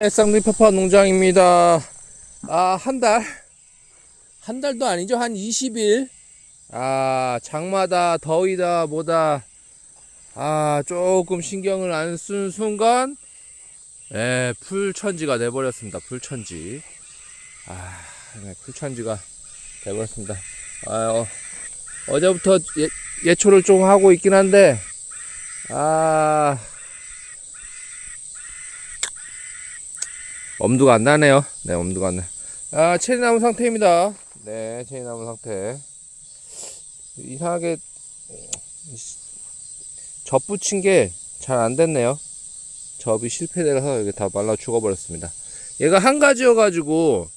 쌍둥이 페파 농장입니다. 아, 한 달? 한 달도 아니죠. 한 20일. 아, 장마다, 더위다, 뭐다. 아, 조금 신경을 안 쓴 순간, 예, 풀천지가 돼버렸습니다. 풀천지. 아, 네, 풀천지가 돼버렸습니다. 아, 어, 어제부터 예, 예초를 좀 하고 있긴 한데, 아, 엄두가 안 나네요. 네, 엄두가 안 나. 아, 체리 나무 상태입니다. 네, 체리 나무 상태. 이상하게 접 붙인 게 잘 안 됐네요. 접이 실패돼서 이게 다 말라 죽어버렸습니다. 얘가 한 가지여가지고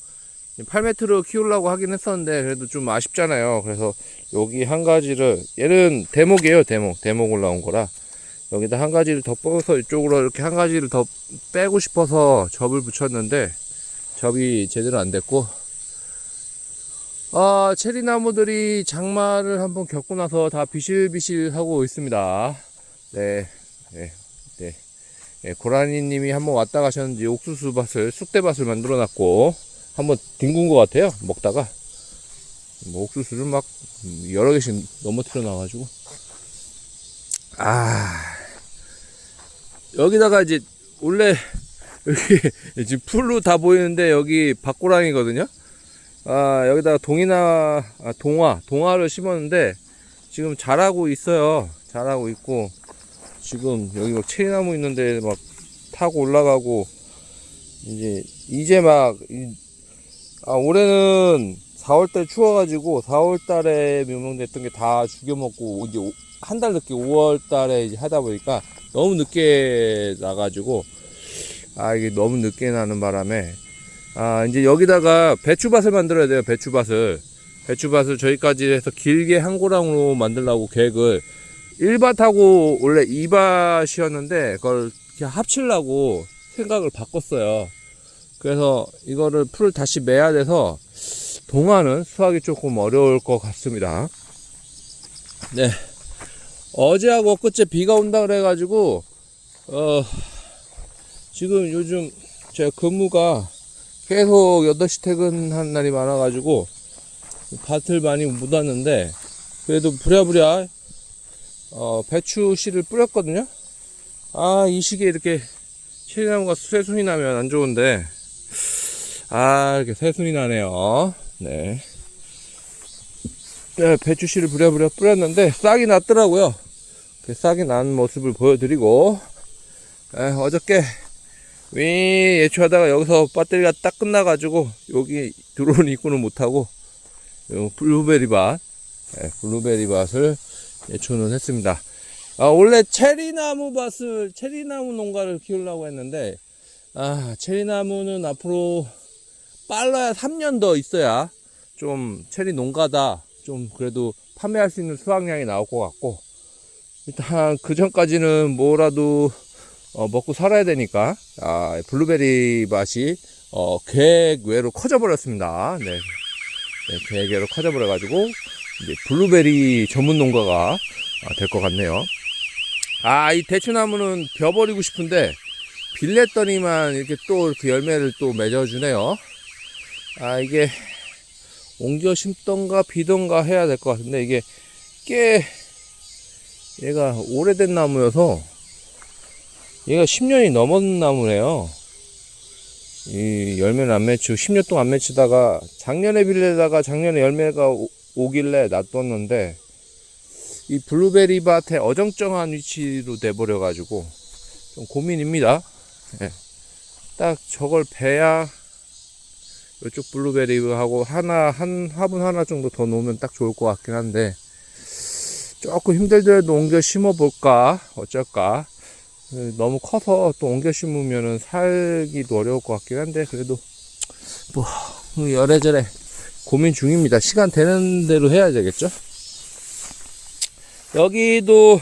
8m로 키우려고 하긴 했었는데 그래도 좀 아쉽잖아요. 그래서 여기 한 가지를 얘는 대목이에요. 대목 대목 올라온 거라 여기다 한 가지를 더 뽑아서 이쪽으로 이렇게 한 가지를 더 빼고 싶어서 접을 붙였는데 접이 제대로 안 됐고. 아 체리 나무들이 장마를 한번 겪고 나서 다 비실비실 하고 있습니다. 네, 네, 네. 네 고라니님이 한번 왔다 가셨는지 옥수수 밭을 쑥대밭을 만들어 놨고 한번 뒹군 것 같아요 먹다가. 뭐 옥수수를 막 여러 개씩 넘어뜨려 놔가지고. 아 여기다가 이제 원래 여기 지금 풀로 다 보이는데 여기 박고랑이거든요. 아 여기다가 동이나 아, 동화 동화를 심었는데 지금 자라고 있어요. 자라고 있고 지금 여기 막 체리나무 있는데 막 타고 올라가고 이제 이제 막 이- 아, 올해는 4월달 추워가지고 4월달에 명명됐던 게 다 죽여먹고 이제 한 달 늦게 5월달에 이제 하다 보니까 너무 늦게 나가지고 아 이게 너무 늦게 나는 바람에 아 이제 여기다가 배추밭을 만들어야 돼요 배추밭을. 배추밭을 저기까지 해서 길게 한 고랑으로 만들려고 계획을 1밭하고 원래 2밭이었는데 그걸 합치려고 생각을 바꿨어요. 그래서 이거를 풀을 다시 매야 돼서 동화는 수확이 조금 어려울 것 같습니다. 네 어제하고 엊그제 비가 온다 그래가지고 어 지금 요즘 제가 근무가 계속 8시 퇴근한 날이 많아가지고 밭을 많이 못 왔는데 그래도 부랴부랴 어 배추 씨를 뿌렸거든요. 아 이 시기에 이렇게 체리나무가 새순이 나면 안 좋은데. 아 이렇게 새순이 나네요. 네. 네, 배추 씨를 부랴부랴 뿌렸는데 싹이 났더라고요. 그 싹이 난 모습을 보여드리고 에, 어저께 위 예초하다가 여기서 배터리가 딱 끝나가지고 여기 들어온 입구는 못하고 요 블루베리 밭, 예, 블루베리 밭을 예초는 했습니다. 아, 원래 체리나무 밭을 체리나무 농가를 키우려고 했는데 아 체리나무는 앞으로 빨라야 3년 더 있어야 좀 체리 농가다 좀 그래도 판매할 수 있는 수확량이 나올 것 같고 일단 그 전까지는 뭐라도 어, 먹고 살아야 되니까 아, 블루베리 맛이 어, 계획 외로 커져 버렸습니다. 네. 네, 계획 외로 커져 버려 가지고 이제 블루베리 전문 농가가 될것 같네요. 아, 이 대추나무는 벼버리고 싶은데 빌렸더니만 이렇게 또 이렇게 열매를 또 맺어주네요. 아, 이게 옮겨 심던가 비던가 해야 될 것 같은데 이게 꽤 얘가 오래된 나무여서 얘가 10년이 넘은 나무네요. 이 열매는 안 맺히고 10년 동안 안 맺히다가 작년에 빌려다가 작년에 열매가 오- 오길래 놔뒀는데 이 블루베리 밭에 어정쩡한 위치로 돼버려 가지고 좀 고민입니다. 예. 딱 저걸 베야 이쪽 블루베리하고 하나 한 화분 하나 정도 더 놓으면 딱 좋을 것 같긴 한데 조금 힘들더라도 옮겨 심어 볼까? 어쩔까? 에, 너무 커서 또 옮겨 심으면은 살기도 어려울 것 같긴 한데 그래도 뭐 여래저래 고민 중입니다. 시간 되는 대로 해야 되겠죠? 여기도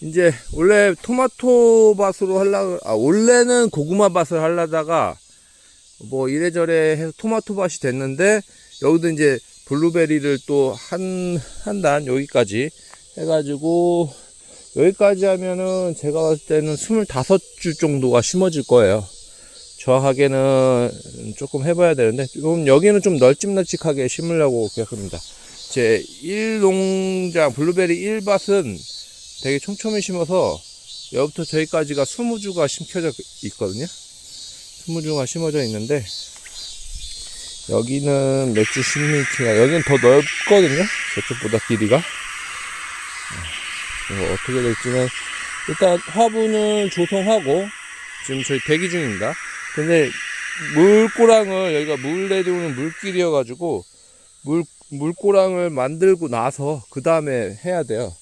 이제 원래 토마토 밭으로 하려 아 원래는 고구마 밭을 하려다가 뭐 이래저래 해서 토마토 밭이 됐는데 여기도 이제 블루베리를 또 한 한 단 여기까지 해가지고 여기까지 하면은 제가 봤을 때는 25주 정도가 심어질 거예요. 정확하게는 조금 해봐야 되는데 좀 여기는 좀 널찍널찍하게 심으려고 계획합니다. 제 1농장 블루베리 1밭은 되게 촘촘히 심어서 여기부터 저기까지가 20주가 심겨져 있거든요. 20주가 심어져 있는데 여기는 몇주 심기가 여기는 더 넓거든요. 저쪽보다 길이가. 이거 어떻게 될지는 일단 화분을 조성하고 지금 저희 대기 중입니다. 근데 물고랑을 여기가 물 내려오는 물길이어 가지고 물 물고랑을 만들고 나서 그 다음에 해야 돼요.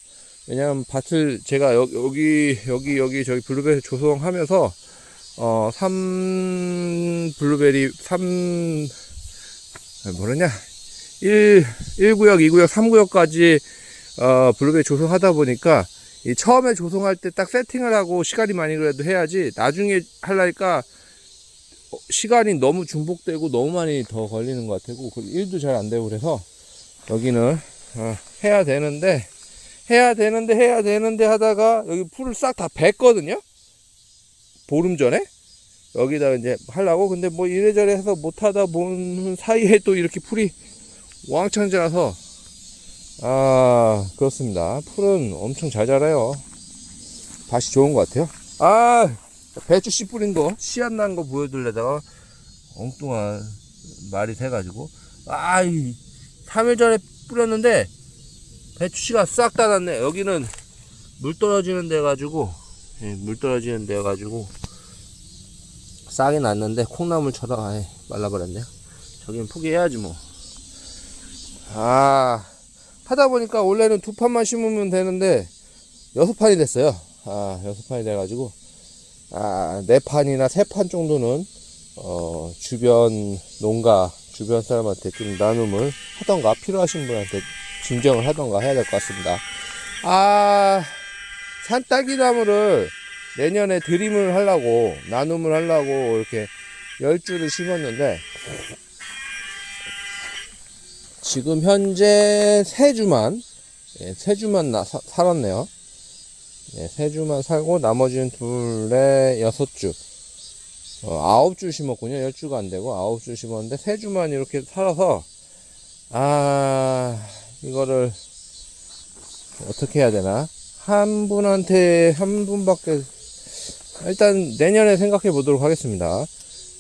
왜냐면 밭을 제가 여, 여기 여기 여기 저기 블루베리 조성하면서 어, 3 블루베리 3 뭐랬냐? 1 1구역, 2구역, 3구역까지 어, 블루베리 조성하다 보니까 이 처음에 조성할 때 딱 세팅을 하고 시간이 많이 그래도 해야지 나중에 하려니까 어, 시간이 너무 중복되고 너무 많이 더 걸리는 것 같고 그 일도 잘 안 되고 그래서 여기는 어, 해야 되는데 해야 되는데 해야 되는데 하다가 여기 풀을 싹 다 뱄거든요? 보름 전에 여기다 이제 하려고. 근데 뭐 이래저래 해서 못하다 보는 사이에 또 이렇게 풀이 왕창 자라서. 아 그렇습니다. 풀은 엄청 잘 자라요. 밭이 좋은 것 같아요. 아 배추 씨 뿌린 거 씨앗 난 거 보여드리려다가 엉뚱한 말이 돼가지고. 아이 3일 전에 뿌렸는데 배추 씨가 싹 다 났네. 여기는 물 떨어지는 데 가지고 예, 물 떨어지는 데 가지고 싹이 났는데 콩나물처럼 아예 말라버렸네요 저긴 포기해야지 뭐 아, 하다 보니까 원래는 두 판만 심으면 되는데, 여섯 판이 됐어요. 아, 여섯 판이 돼가지고, 아, 네 판이나 세 판 정도는, 어, 주변 농가, 주변 사람한테 좀 나눔을 하던가, 필요하신 분한테 증정을 하던가 해야 될 것 같습니다. 아, 산딸기나무를 내년에 드림을 하려고, 나눔을 하려고 이렇게 열 주를 심었는데, 지금 현재 세 주만 예, 세 주만 나, 사, 살았네요. 예, 세 주만 살고 나머지는 둘에 여섯 주, 어, 아홉 주 심었군요. 열 주가 안 되고 아홉 주 심었는데 세 주만 이렇게 살아서 아 이거를 어떻게 해야 되나? 한 분한테 한 분밖에 일단 내년에 생각해 보도록 하겠습니다.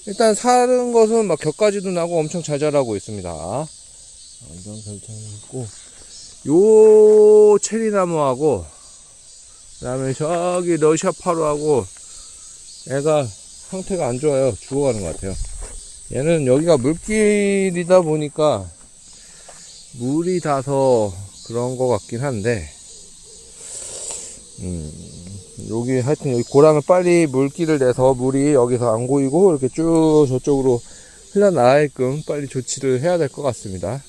일단 사는 것은 막 격가지도 나고 엄청 잘 자라고 있습니다. 완전 설정이 있고 요 체리나무하고 그다음에 저기 러시아파루하고 애가 상태가 안 좋아요 죽어가는 것 같아요 얘는 여기가 물길이다 보니까 물이 닿아서 그런 것 같긴 한데 음 여기 하여튼 여기 고랑을 빨리 물길을 내서 물이 여기서 안 고이고 이렇게 쭉 저쪽으로 흘러나가게끔 빨리 조치를 해야 될 것 같습니다.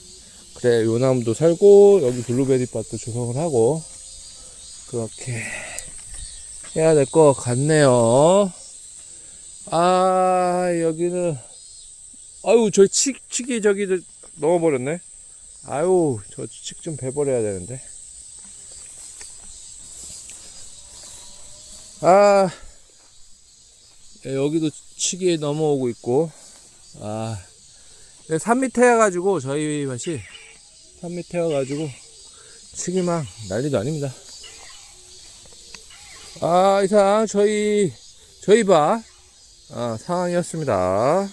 그래 요 나무도 살고 여기 블루베리 밭도 조성을 하고 그렇게 해야 될 것 같네요. 아 여기는 아유 저 치, 치기 저기 저 넣어버렸네. 아유 저 칙좀 배버려야 되는데 아 예, 여기도 치기에 넘어오고 있고 아 네, 산 밑에 해가지고 저희 밭이 산 밑에 와가지고 치기만 난리도 아닙니다. 아 이상 저희 저희 밭 아, 상황이었습니다.